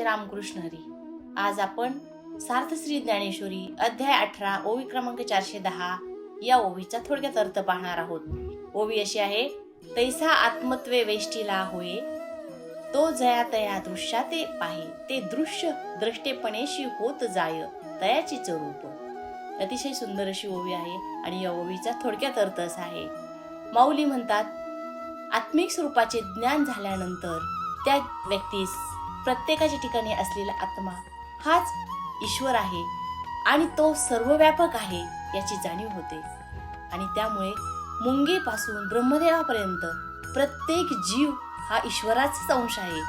रामकृष्ण हरी. आज आपण सार्थश्री ज्ञानेश्वरी अध्याय अठरा ओवी क्रमांक चारशे दहा या ओवीचा थोडक्यात अर्थ पाहणार आहोत. ओवी अशी आहे तैसा आत्मत्वे वेष्टीला होय तो जया तया दृश्या ते पाहे ते दृश्य द्रष्टेपणेशी होत जाय तयाचीच रूप. अतिशय सुंदर अशी ओवी आहे आणि या ओवीचा थोडक्यात अर्थ असा आहे माऊली म्हणतात आत्मिक स्वरूपाचे ज्ञान झाल्यानंतर त्या व्यक्तीस प्रत्येकाच्या ठिकाणी असलेला आत्मा हाच ईश्वर आहे आणि तो सर्वव्यापक आहे याची जाणीव होते. आणि त्यामुळे मुंगेपासून ब्रह्मदेवापर्यंत प्रत्येक जीव हा ईश्वराचाच अंश आहे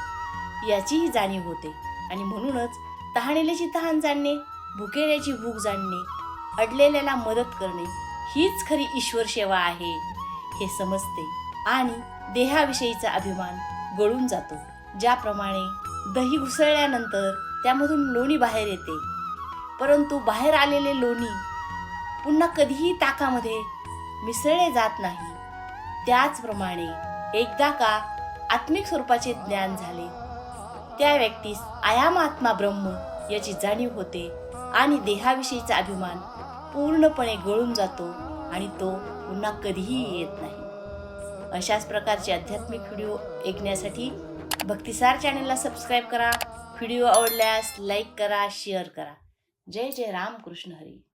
याचीही जाणीव होते. आणि म्हणूनच तहानेल्याची तहान जाणणे भुकेल्याची भूक जाणणे अडलेल्याला मदत करणे हीच खरी ईश्वर सेवा आहे हे समजते. आणि देहाविषयीचा अभिमान गळून जातो ज्याप्रमाणे दही घुसळल्यानंतर त्यामधून लोणी बाहेर येते. परंतु बाहेर आलेले लोणी पुन्हा कधीही ताकामध्ये मिसळले जात नाही. त्याचप्रमाणे एकदा का आत्मिक स्वरूपाचे ज्ञान झाले त्या व्यक्तीस आयाम आत्मा ब्रह्म याची जाणीव होते आणि देहाविषयीचा अभिमान पूर्णपणे गळून जातो आणि तो पुन्हा कधीही येत नाही. अशाच प्रकारचे आध्यात्मिक व्हिडिओ ऐकण्यासाठी भक्तिसार चॅनलला सबस्क्राईब करा. व्हिडिओ आवडल्यास लाईक करा शेअर करा. जय जय राम कृष्ण हरी.